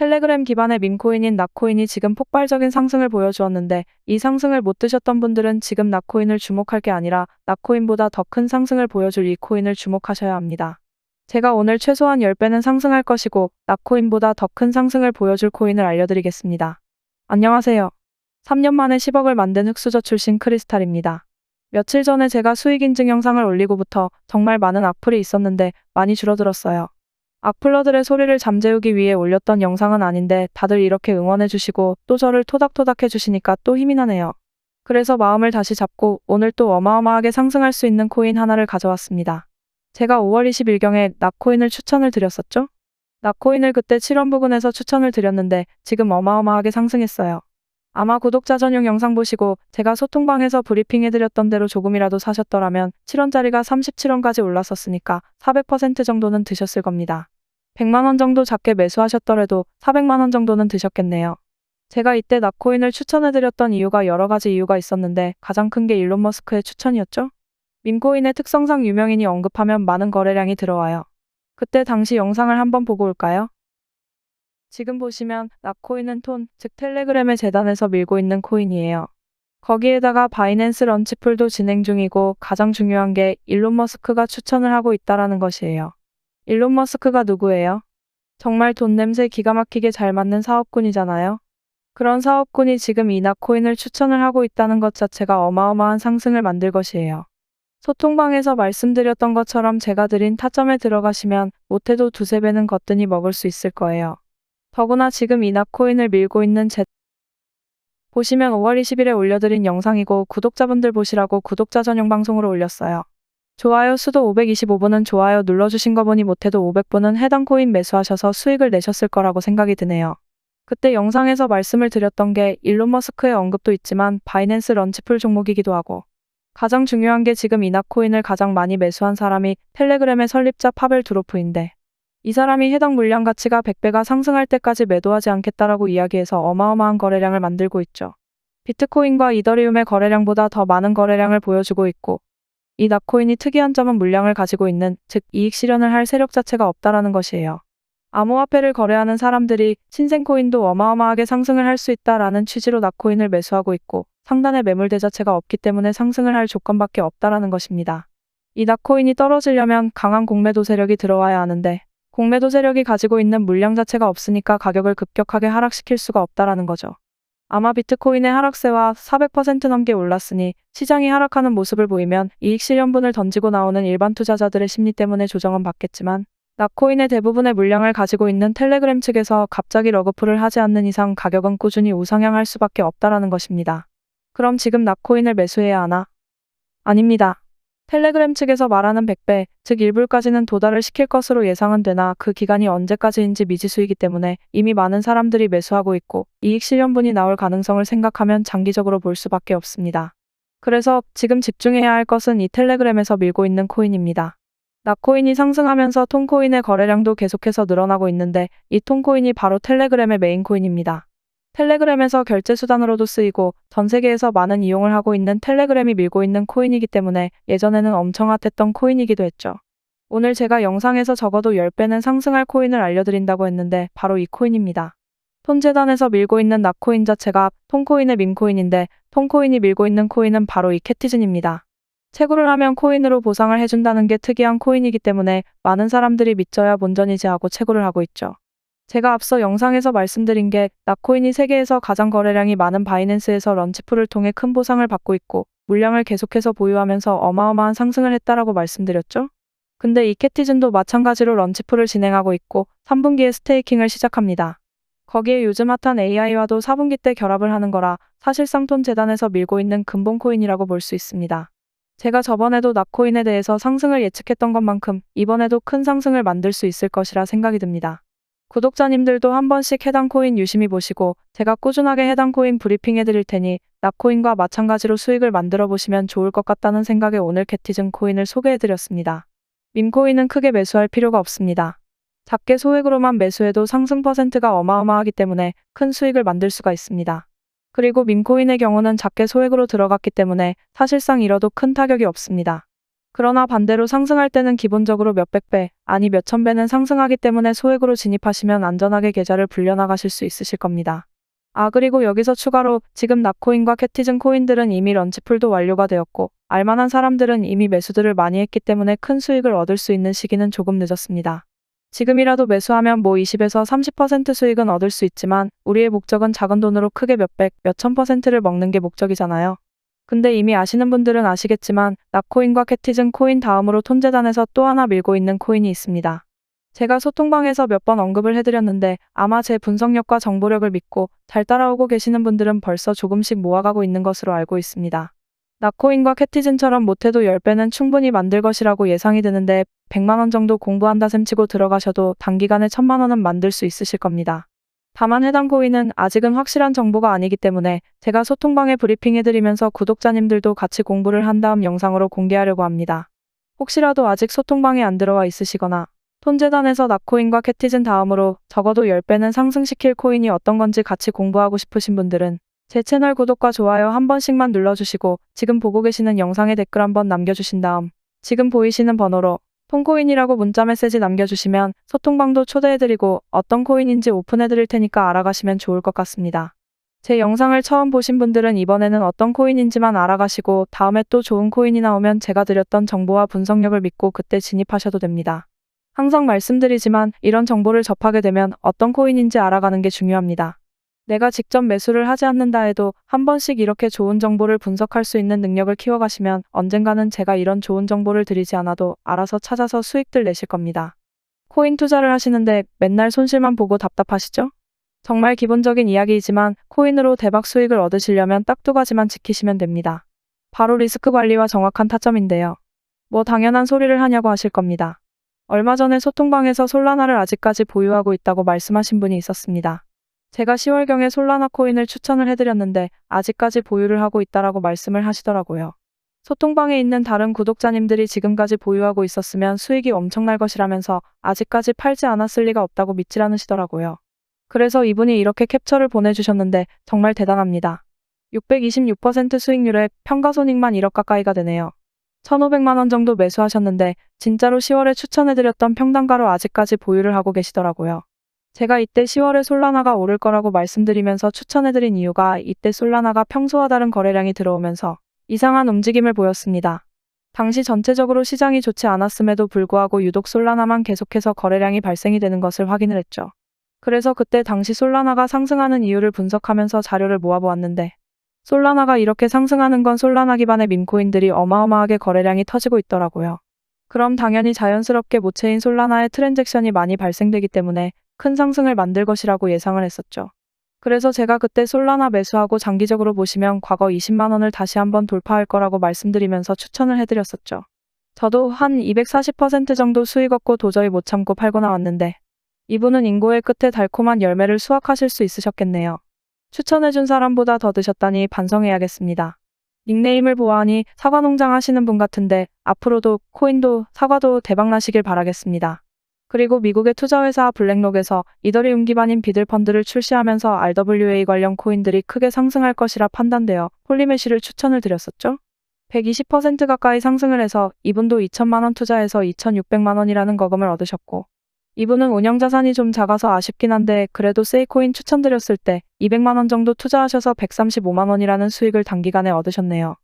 텔레그램 기반의 밈코인인 나코인이 지금 폭발적인 상승을 보여주었는데 이 상승을 못 드셨던 분들은 지금 나코인을 주목할 게 아니라 나코인보다 더 큰 상승을 보여줄 이 코인을 주목하셔야 합니다. 제가 오늘 최소한 10배는 상승할 것이고 나코인보다 더 큰 상승을 보여줄 코인을 알려드리겠습니다. 안녕하세요. 3년 만에 10억을 만든 흑수저 출신 크리스탈입니다. 며칠 전에 제가 수익 인증 영상을 올리고부터 정말 많은 악플이 있었는데 많이 줄어들었어요. 악플러들의 소리를 잠재우기 위해 올렸던 영상은 아닌데 다들 이렇게 응원해주시고 또 저를 토닥토닥 해주시니까 또 힘이 나네요. 그래서 마음을 다시 잡고 오늘 또 어마어마하게 상승할 수 있는 코인 하나를 가져왔습니다. 제가 5월 20일경에 나코인을 추천을 드렸었죠? 나코인을 그때 7원 부근에서 추천을 드렸는데 지금 어마어마하게 상승했어요. 아마 구독자 전용 영상 보시고 제가 소통방에서 브리핑해드렸던 대로 조금이라도 사셨더라면 7원짜리가 37원까지 올랐었으니까 400% 정도는 드셨을 겁니다. 100만 원 정도 작게 매수하셨더라도 400만 원 정도는 드셨겠네요. 제가 이때 나코인을 추천해드렸던 이유가 여러 가지 이유가 있었는데 가장 큰 게 일론 머스크의 추천이었죠? 밈코인의 특성상 유명인이 언급하면 많은 거래량이 들어와요. 그때 당시 영상을 한번 보고 올까요? 지금 보시면 나코인은 톤, 즉 텔레그램의 재단에서 밀고 있는 코인이에요. 거기에다가 바이낸스 런치풀도 진행 중이고 가장 중요한 게 일론 머스크가 추천을 하고 있다라는 것이에요. 일론 머스크가 누구예요? 정말 돈 냄새 기가 막히게 잘 맞는 사업꾼이잖아요. 그런 사업꾼이 지금 이 나코인을 추천을 하고 있다는 것 자체가 어마어마한 상승을 만들 것이에요. 소통방에서 말씀드렸던 것처럼 제가 드린 타점에 들어가시면 못해도 두세 배는 거뜬히 먹을 수 있을 거예요. 더구나 지금 이 나코인을 밀고 있는 제 보시면 5월 20일에 올려드린 영상이고 구독자분들 보시라고 구독자 전용 방송으로 올렸어요. 좋아요 수도 525분은 좋아요 눌러주신 거 보니 못해도 500분은 해당 코인 매수하셔서 수익을 내셨을 거라고 생각이 드네요. 그때 영상에서 말씀을 드렸던 게 일론 머스크의 언급도 있지만 바이낸스 런치풀 종목이기도 하고 가장 중요한 게 지금 이나코인을 가장 많이 매수한 사람이 텔레그램의 설립자 파벨 드로프인데 이 사람이 해당 물량 가치가 100배가 상승할 때까지 매도하지 않겠다라고 이야기해서 어마어마한 거래량을 만들고 있죠. 비트코인과 이더리움의 거래량보다 더 많은 거래량을 보여주고 있고 이 나코인이 특이한 점은 물량을 가지고 있는 즉 이익 실현을 할 세력 자체가 없다라는 것이에요. 암호화폐를 거래하는 사람들이 신생코인도 어마어마하게 상승을 할 수 있다라는 취지로 나코인을 매수하고 있고 상단에 매물 대 자체가 없기 때문에 상승을 할 조건밖에 없다라는 것입니다. 이 나코인이 떨어지려면 강한 공매도 세력이 들어와야 하는데 공매도 세력이 가지고 있는 물량 자체가 없으니까 가격을 급격하게 하락시킬 수가 없다라는 거죠. 아마 비트코인의 하락세와 400% 넘게 올랐으니 시장이 하락하는 모습을 보이면 이익 실현분을 던지고 나오는 일반 투자자들의 심리 때문에 조정은 받겠지만 나코인의 대부분의 물량을 가지고 있는 텔레그램 측에서 갑자기 러그풀을 하지 않는 이상 가격은 꾸준히 우상향할 수밖에 없다라는 것입니다. 그럼 지금 나코인을 매수해야 하나? 아닙니다. 텔레그램 측에서 말하는 100배, 즉 1불까지는 도달을 시킬 것으로 예상은 되나 그 기간이 언제까지인지 미지수이기 때문에 이미 많은 사람들이 매수하고 있고 이익 실현분이 나올 가능성을 생각하면 장기적으로 볼 수밖에 없습니다. 그래서 지금 집중해야 할 것은 이 텔레그램에서 밀고 있는 코인입니다. 나코인이 상승하면서 톤코인의 거래량도 계속해서 늘어나고 있는데 이 톤코인이 바로 텔레그램의 메인 코인입니다. 텔레그램에서 결제 수단으로도 쓰이고 전 세계에서 많은 이용을 하고 있는 텔레그램이 밀고 있는 코인이기 때문에 예전에는 엄청 핫했던 코인이기도 했죠. 오늘 제가 영상에서 적어도 10배는 상승할 코인을 알려드린다고 했는데 바로 이 코인입니다. 톤재단에서 밀고 있는 나코인 자체가 톤코인의 밈코인인데 톤코인이 밀고 있는 코인은 바로 이 캐티즌입니다. 채굴을 하면 코인으로 보상을 해준다는 게 특이한 코인이기 때문에 많은 사람들이 믿져야 본전이지 하고 채굴을 하고 있죠. 제가 앞서 영상에서 말씀드린 게 나코인이 세계에서 가장 거래량이 많은 바이낸스에서 런치풀을 통해 큰 보상을 받고 있고 물량을 계속해서 보유하면서 어마어마한 상승을 했다라고 말씀드렸죠? 근데 이 캐티즌도 마찬가지로 런치풀을 진행하고 있고 3분기에 스테이킹을 시작합니다. 거기에 요즘 핫한 AI와도 4분기 때 결합을 하는 거라 사실상 톤 재단에서 밀고 있는 근본 코인이라고 볼 수 있습니다. 제가 저번에도 나코인에 대해서 상승을 예측했던 것만큼 이번에도 큰 상승을 만들 수 있을 것이라 생각이 듭니다. 구독자님들도 한 번씩 해당 코인 유심히 보시고 제가 꾸준하게 해당 코인 브리핑 해 드릴 테니 나코인과 마찬가지로 수익을 만들어 보시면 좋을 것 같다는 생각에 오늘 캐티즌 코인을 소개해 드렸습니다. 밈코인은 크게 매수할 필요가 없습니다. 작게 소액으로만 매수해도 상승 퍼센트가 어마어마하기 때문에 큰 수익을 만들 수가 있습니다. 그리고 밈코인의 경우는 작게 소액으로 들어갔기 때문에 사실상 잃어도 큰 타격이 없습니다. 그러나 반대로 상승할 때는 기본적으로 몇백 배, 아니 몇천 배는 상승하기 때문에 소액으로 진입하시면 안전하게 계좌를 불려나가실 수 있으실 겁니다. 아, 그리고 여기서 추가로 지금 낙코인과 캐티즌 코인들은 이미 런치풀도 완료가 되었고, 알만한 사람들은 이미 매수들을 많이 했기 때문에 큰 수익을 얻을 수 있는 시기는 조금 늦었습니다. 지금이라도 매수하면 뭐 20에서 30% 수익은 얻을 수 있지만, 우리의 목적은 작은 돈으로 크게 몇백, 몇천 퍼센트를 먹는 게 목적이잖아요. 근데 이미 아시는 분들은 아시겠지만, 낙코인과 캐티즌 코인 다음으로 톤재단에서 또 하나 밀고 있는 코인이 있습니다. 제가 소통방에서 몇 번 언급을 해드렸는데 아마 제 분석력과 정보력을 믿고 잘 따라오고 계시는 분들은 벌써 조금씩 모아가고 있는 것으로 알고 있습니다. 나코인과 캐티즌처럼 못해도 10배는 충분히 만들 것이라고 예상이 드는데 100만원 정도 공부한다 셈치고 들어가셔도 단기간에 1000만원은 만들 수 있으실 겁니다. 다만 해당 코인은 아직은 확실한 정보가 아니기 때문에 제가 소통방에 브리핑해드리면서 구독자님들도 같이 공부를 한 다음 영상으로 공개하려고 합니다. 혹시라도 아직 소통방에 안 들어와 있으시거나 톤재단에서 나코인과 캐티즌 다음으로 적어도 10배는 상승시킬 코인이 어떤 건지 같이 공부하고 싶으신 분들은 제 채널 구독과 좋아요 한 번씩만 눌러주시고 지금 보고 계시는 영상에 댓글 한번 남겨주신 다음 지금 보이시는 번호로 톤코인이라고 문자 메시지 남겨주시면 소통방도 초대해드리고 어떤 코인인지 오픈해드릴 테니까 알아가시면 좋을 것 같습니다. 제 영상을 처음 보신 분들은 이번에는 어떤 코인인지만 알아가시고 다음에 또 좋은 코인이 나오면 제가 드렸던 정보와 분석력을 믿고 그때 진입하셔도 됩니다. 항상 말씀드리지만 이런 정보를 접하게 되면 어떤 코인인지 알아가는 게 중요합니다. 내가 직접 매수를 하지 않는다 해도 한 번씩 이렇게 좋은 정보를 분석할 수 있는 능력을 키워가시면 언젠가는 제가 이런 좋은 정보를 드리지 않아도 알아서 찾아서 수익들 내실 겁니다. 코인 투자를 하시는데 맨날 손실만 보고 답답하시죠? 정말 기본적인 이야기이지만 코인으로 대박 수익을 얻으시려면 딱 두 가지만 지키시면 됩니다. 바로 리스크 관리와 정확한 타점인데요. 뭐 당연한 소리를 하냐고 하실 겁니다. 얼마 전에 소통방에서 솔라나를 아직까지 보유하고 있다고 말씀하신 분이 있었습니다. 제가 10월경에 솔라나 코인을 추천을 해드렸는데 아직까지 보유를 하고 있다라고 말씀을 하시더라고요. 소통방에 있는 다른 구독자님들이 지금까지 보유하고 있었으면 수익이 엄청날 것이라면서 아직까지 팔지 않았을 리가 없다고 믿질 않으시더라고요. 그래서 이분이 이렇게 캡처를 보내주셨는데 정말 대단합니다. 626% 수익률에 평가손익만 1억 가까이가 되네요. 1,500만원 정도 매수하셨는데 진짜로 10월에 추천해드렸던 평단가로 아직까지 보유를 하고 계시더라고요. 제가 이때 10월에 솔라나가 오를 거라고 말씀드리면서 추천해드린 이유가 이때 솔라나가 평소와 다른 거래량이 들어오면서 이상한 움직임을 보였습니다. 당시 전체적으로 시장이 좋지 않았음에도 불구하고 유독 솔라나만 계속해서 거래량이 발생이 되는 것을 확인을 했죠. 그래서 그때 당시 솔라나가 상승하는 이유를 분석하면서 자료를 모아보았는데 솔라나가 이렇게 상승하는 건 솔라나 기반의 민코인들이 어마어마하게 거래량이 터지고 있더라고요. 그럼 당연히 자연스럽게 모체인 솔라나의 트랜잭션이 많이 발생되기 때문에 큰 상승을 만들 것이라고 예상을 했었죠. 그래서 제가 그때 솔라나 매수하고 장기적으로 보시면 과거 20만 원을 다시 한번 돌파할 거라고 말씀드리면서 추천을 해드렸었죠. 저도 한 240% 정도 수익 얻고 도저히 못 참고 팔고 나왔는데 이분은 인고의 끝에 달콤한 열매를 수확하실 수 있으셨겠네요. 추천해준 사람보다 더 드셨다니 반성해야겠습니다. 닉네임을 보아하니 사과 농장 하시는 분 같은데 앞으로도 코인도 사과도 대박나시길 바라겠습니다. 그리고 미국의 투자회사 블랙록에서 이더리움 기반인 비들펀드를 출시하면서 RWA 관련 코인들이 크게 상승할 것이라 판단되어 홀리메시를 추천을 드렸었죠. 120% 가까이 상승을 해서 이분도 2천만원 투자해서 2,600만원이라는 거금을 얻으셨고 이분은 운영자산이 좀 작아서 아쉽긴 한데 그래도 세이코인 추천드렸을 때 200만원 정도 투자하셔서 135만원이라는 수익을 단기간에 얻으셨네요.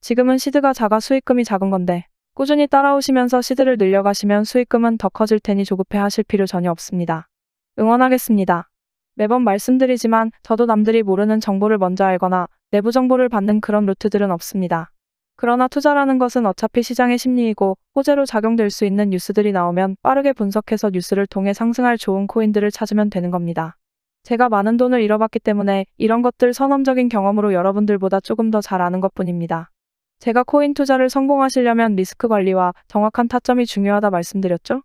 지금은 시드가 작아 수익금이 작은 건데 꾸준히 따라오시면서 시드를 늘려가시면 수익금은 더 커질 테니 조급해 하실 필요 전혀 없습니다. 응원하겠습니다. 매번 말씀드리지만 저도 남들이 모르는 정보를 먼저 알거나 내부 정보를 받는 그런 루트들은 없습니다. 그러나 투자라는 것은 어차피 시장의 심리이고 호재로 작용될 수 있는 뉴스들이 나오면 빠르게 분석해서 뉴스를 통해 상승할 좋은 코인들을 찾으면 되는 겁니다. 제가 많은 돈을 잃어봤기 때문에 이런 것들 선험적인 경험으로 여러분들보다 조금 더 잘 아는 것 뿐입니다. 제가 코인 투자를 성공하시려면 리스크 관리와 정확한 타점이 중요하다 말씀드렸죠?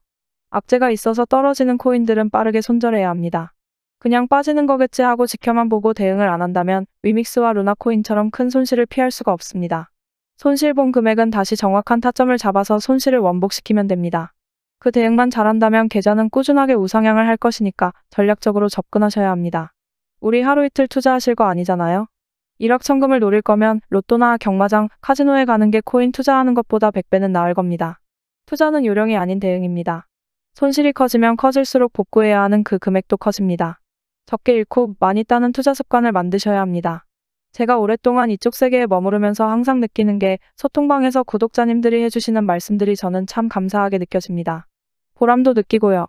악재가 있어서 떨어지는 코인들은 빠르게 손절해야 합니다. 그냥 빠지는 거겠지 하고 지켜만 보고 대응을 안 한다면 위믹스와 루나코인처럼 큰 손실을 피할 수가 없습니다. 손실 본 금액은 다시 정확한 타점을 잡아서 손실을 원복시키면 됩니다. 그 대응만 잘한다면 계좌는 꾸준하게 우상향을 할 것이니까 전략적으로 접근하셔야 합니다. 우리 하루 이틀 투자하실 거 아니잖아요? 일확천금을 노릴 거면 로또나 경마장, 카지노에 가는 게 코인 투자하는 것보다 100배는 나을 겁니다. 투자는 요령이 아닌 대응입니다. 손실이 커지면 커질수록 복구해야 하는 그 금액도 커집니다. 적게 잃고 많이 따는 투자 습관을 만드셔야 합니다. 제가 오랫동안 이쪽 세계에 머무르면서 항상 느끼는 게 소통방에서 구독자님들이 해주시는 말씀들이 저는 참 감사하게 느껴집니다. 보람도 느끼고요.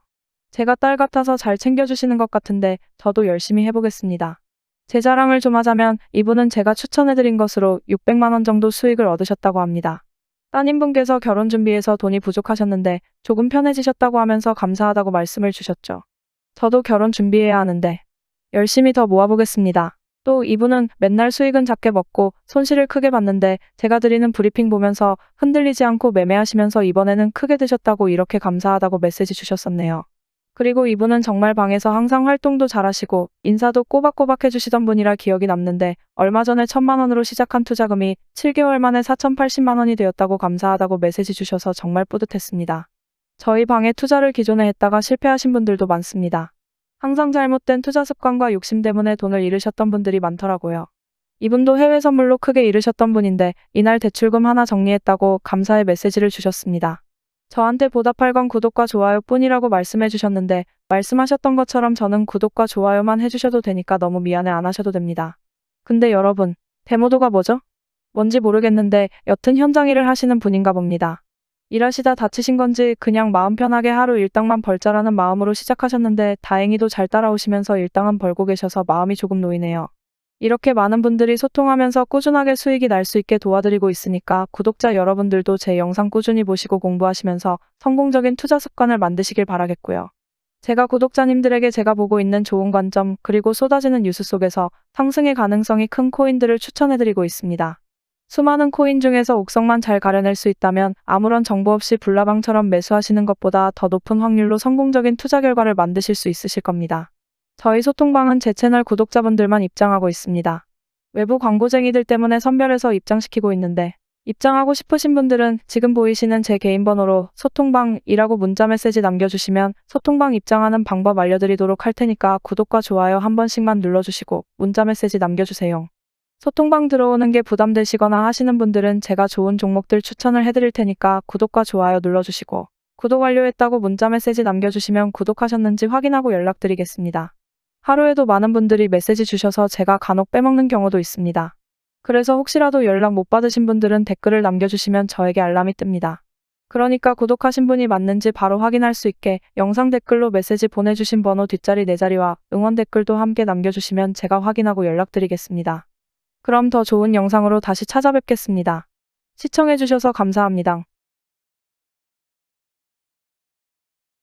제가 딸 같아서 잘 챙겨주시는 것 같은데 저도 열심히 해보겠습니다. 제 자랑을 좀 하자면 이분은 제가 추천해드린 것으로 600만원 정도 수익을 얻으셨다고 합니다. 따님분께서 결혼 준비해서 돈이 부족하셨는데 조금 편해지셨다고 하면서 감사하다고 말씀을 주셨죠. 저도 결혼 준비해야 하는데 열심히 더 모아보겠습니다. 또 이분은 맨날 수익은 작게 먹고 손실을 크게 봤는데 제가 드리는 브리핑 보면서 흔들리지 않고 매매하시면서 이번에는 크게 드셨다고 이렇게 감사하다고 메시지 주셨었네요. 그리고 이분은 정말 방에서 항상 활동도 잘하시고 인사도 꼬박꼬박 해주시던 분이라 기억이 남는데 얼마 전에 천만 원으로 시작한 투자금이 7개월 만에 4,080만 원이 되었다고 감사하다고 메시지 주셔서 정말 뿌듯했습니다. 저희 방에 투자를 기존에 했다가 실패하신 분들도 많습니다. 항상 잘못된 투자 습관과 욕심 때문에 돈을 잃으셨던 분들이 많더라고요. 이분도 해외 선물로 크게 잃으셨던 분인데 이날 대출금 하나 정리했다고 감사의 메시지를 주셨습니다. 저한테 보답할 건 구독과 좋아요 뿐이라고 말씀해 주셨는데 말씀하셨던 것처럼 저는 구독과 좋아요만 해주셔도 되니까 너무 미안해 안 하셔도 됩니다. 근데 여러분, 데모도가 뭐죠? 뭔지 모르겠는데 여튼 현장 일을 하시는 분인가 봅니다. 일하시다 다치신 건지 그냥 마음 편하게 하루 일당만 벌자라는 마음으로 시작하셨는데 다행히도 잘 따라오시면서 일당은 벌고 계셔서 마음이 조금 놓이네요. 이렇게 많은 분들이 소통하면서 꾸준하게 수익이 날 수 있게 도와드리고 있으니까 구독자 여러분들도 제 영상 꾸준히 보시고 공부하시면서 성공적인 투자 습관을 만드시길 바라겠고요. 제가 구독자님들에게 제가 보고 있는 좋은 관점 그리고 쏟아지는 뉴스 속에서 상승의 가능성이 큰 코인들을 추천해드리고 있습니다. 수많은 코인 중에서 옥성만 잘 가려낼 수 있다면 아무런 정보 없이 불나방처럼 매수하시는 것보다 더 높은 확률로 성공적인 투자 결과를 만드실 수 있으실 겁니다. 저희 소통방은 제 채널 구독자분들만 입장하고 있습니다. 외부 광고쟁이들 때문에 선별해서 입장시키고 있는데 입장하고 싶으신 분들은 지금 보이시는 제 개인 번호로 소통방이라고 문자 메시지 남겨주시면 소통방 입장하는 방법 알려드리도록 할 테니까 구독과 좋아요 한 번씩만 눌러주시고 문자 메시지 남겨주세요. 소통방 들어오는 게 부담되시거나 하시는 분들은 제가 좋은 종목들 추천을 해드릴 테니까 구독과 좋아요 눌러주시고 구독 완료했다고 문자 메시지 남겨주시면 구독하셨는지 확인하고 연락드리겠습니다. 하루에도 많은 분들이 메시지 주셔서 제가 간혹 빼먹는 경우도 있습니다. 그래서 혹시라도 연락 못 받으신 분들은 댓글을 남겨주시면 저에게 알람이 뜹니다. 그러니까 구독하신 분이 맞는지 바로 확인할 수 있게 영상 댓글로 메시지 보내주신 번호 뒷자리 네 자리와 응원 댓글도 함께 남겨주시면 제가 확인하고 연락드리겠습니다. 그럼 더 좋은 영상으로 다시 찾아뵙겠습니다. 시청해주셔서 감사합니다.